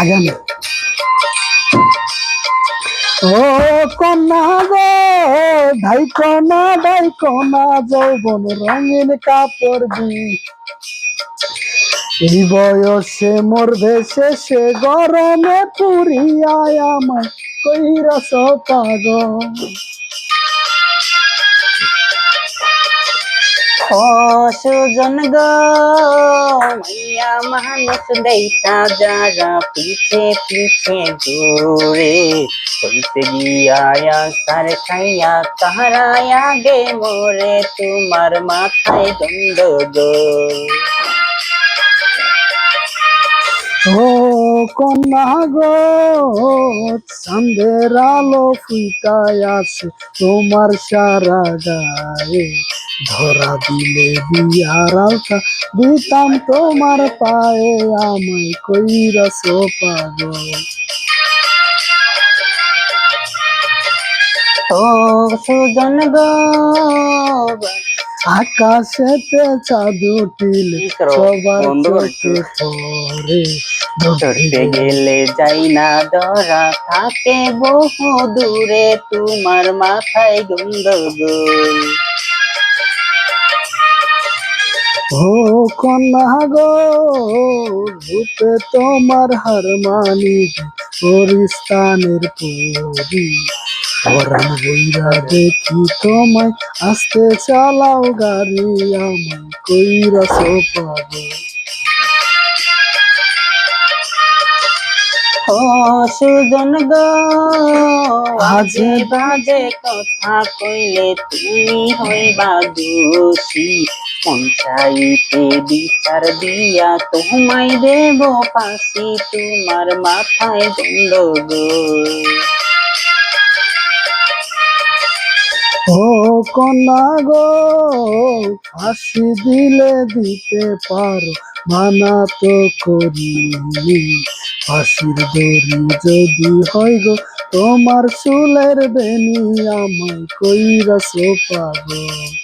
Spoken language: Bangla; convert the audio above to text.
আগাম। ও কন্যা গো ধাই কনা ধাই কনা যৌবন রঙিন কাপড় দি এই বয়সে মোর ভেসে সে গরমে পুরিয়ায় আমার কইরস পাগল। সুজন গো, মাইয়া মানুষ দেখা যারা পিছে পিছে দূরে। চলতে গিয়া সার খাইয়া কাহারায় আগে মোরে তোমার মাথায় গন্ডগোল ও কন্যা গো আলো ফুটায় আছে তোমার সারা গায়ে। ধরা দিলে বিয়ার আলতা দিতাম তোমার পায়ে আমায় কইরস পাগল ও সুজন গো আকাশেতে চাঁদ উঠিলে? সবার চোখে পরে ধরতে গেলে যাই না ধরা থাকে বহু দূরে তোমার মাথায় গন্ডগোল ও কন্যা গো তোমার হার মানি পরিস্তানের পরি। পরাণ বইরা দেখি তোমায় আসতে চালাও গাড়ি, আমায় কইরা পাবো। ও সুজন গো বাজে কথা কইলে তুমি হইবা দোষী। পঞ্চায়েতে বিচার দিয়া তোমায় দেব ফাঁসি, তোমার মাথায় গন্ডগোল ও কন্যা গো, ফাঁসি দিলে দিতে পারো, মানা তো করিনি। ফাঁসির দড়ি যদি হয় গো, তোমার চুলের বেনি আমায় কইরা পাগল